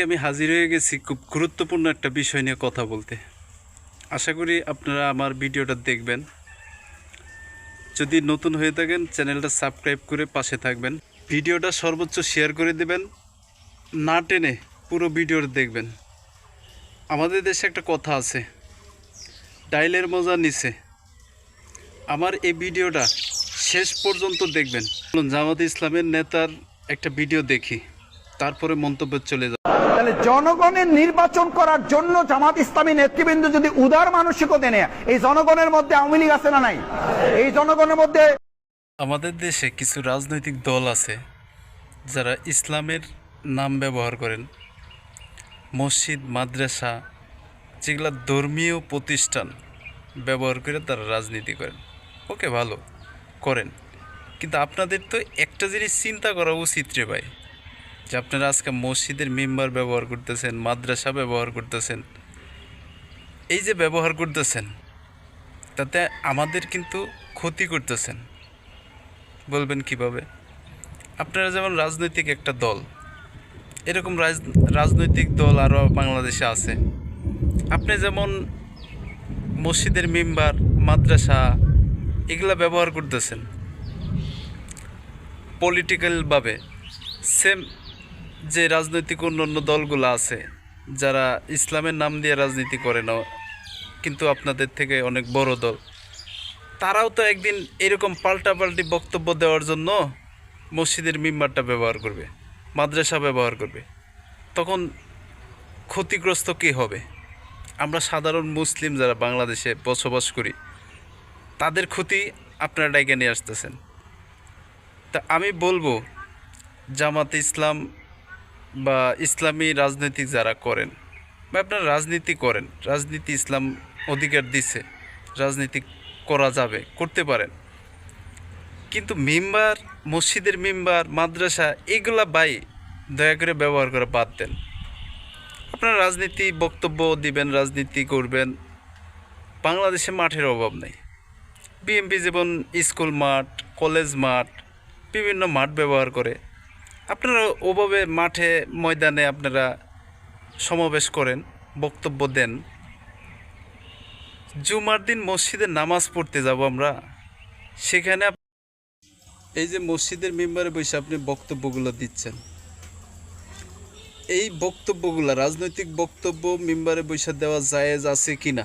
আজকে আমি হাজির হয়ে গেছি খুব গুরুত্বপূর্ণ একটা বিষয় নিয়ে কথা বলতে। আশা করি আপনারা আমার ভিডিওটা দেখবেন। যদি নতুন হয়ে থাকেন, চ্যানেলটা সাবস্ক্রাইব করে পাশে থাকবেন। ভিডিওটা সর্বোচ্চ শেয়ার করে দেবেন। না টেনে পুরো ভিডিওটা দেখবেন। আমাদের দেশে একটা কথা আছে, ডাইলের মজা নিচে আমার এই ভিডিওটা শেষ পর্যন্ত দেখবেন। জামাত ইসলামের নেতার একটা ভিডিও দেখি, তারপরে মন্তব্য চলে যাব। তাহলে জনগণের নির্বাচন করার জন্য জামাত ইসলামী নেতৃবৃন্দ যদি উদার মানসিকতা নেয় এই জনগণের মধ্যে আওয়ামী লীগ আছে না নাই? এই জনগণের মধ্যে আমাদের দেশে কিছু রাজনৈতিক দল আছে যারা ইসলামের নাম ব্যবহার করেন। মসজিদ, মাদ্রাসা, যেগুলা ধর্মীয় প্রতিষ্ঠান ব্যবহার করে তারা রাজনীতি করেন। ওকে, ভালো, করেন। কিন্তু আপনাদের তো একটা জিনিস চিন্তা করা উচিত রে ভাই। যে আপনারা আজকে মসজিদের মেম্বার ব্যবহার করতেছেন, মাদ্রাসা ব্যবহার করতেছেন, এই যে ব্যবহার করতেছেন, তাতে আমাদের কিন্তু ক্ষতি করতেছেন। বলবেন কীভাবে? আপনারা যেমন রাজনৈতিক একটা দল, এরকম রাজ- রাজনৈতিক দল আরও বাংলাদেশে আছে। আপনি যেমন মসজিদের মেম্বার, মাদ্রাসা, এগুলা ব্যবহার করতেছেন। পলিটিক্যালভাবে সেম যে রাজনৈতিক অন্য দলগুলো আছে, যারা ইসলামের নাম দিয়ে রাজনীতি করে না, কিন্তু আপনাদের থেকে অনেক বড় দল, তারাও তো একদিন এরকম পাল্টাপাল্টি বক্তব্য দেওয়ার জন্য মসজিদের মেম্বারটা ব্যবহার করবে, মাদ্রাসা ব্যবহার করবে। তখন ক্ষতিগ্রস্ত কী হবে? আমরা সাধারণ মুসলিম যারা বাংলাদেশে বসবাস করি, তাদের ক্ষতি আপনারা ডাইকে নিয়ে আসতেছেন। তা আমি বলব, জামাত ইসলাম বা ইসলামী রাজনীতি যারা করেন, বা আপনারা রাজনীতি করেন, রাজনীতি ইসলাম অধিকার দিছে, রাজনীতি করা যাবে, করতে পারেন। কিন্তু মেম্বার, মসজিদের মেম্বার, মাদ্রাসা, এগুলা বাই দয়া করে ব্যবহার করে বাদ দেন। আপনারা রাজনীতি বক্তব্য দিবেন, রাজনীতি করবেন, বাংলাদেশে মাঠের অভাব নেই। বিএমপি যেমন স্কুল মাঠ, কলেজ মাঠ, বিভিন্ন মাঠ ব্যবহার করে আপনারা ওভাবে মাঠে ময়দানে আপনারা সমাবেশ করেন, বক্তব্য দেন। জুমার দিন মসজিদে নামাজ পড়তে যাব আমরা। সেখানে এই যে মসজিদের মেম্বারে বসে আপনি বক্তব্যগুলো দিচ্ছেন। এই বক্তব্যগুলো, রাজনৈতিক বক্তব্য মেম্বারে বসে দেওয়া জায়েজ আছে কি না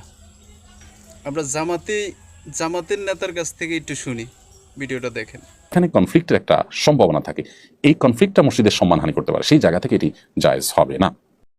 আমরা জামাতে জামাতের নেতার কাছ থেকে একটু শুনি, ভিডিওটা দেখেন। এখানে কনফ্লিক্টের একটা সম্ভাবনা থাকে। এই কনফ্লিক্টটা মসজিদের সম্মানহানি করতে পারে। সেই জায়গা থেকে এটি জায়জ হবে না।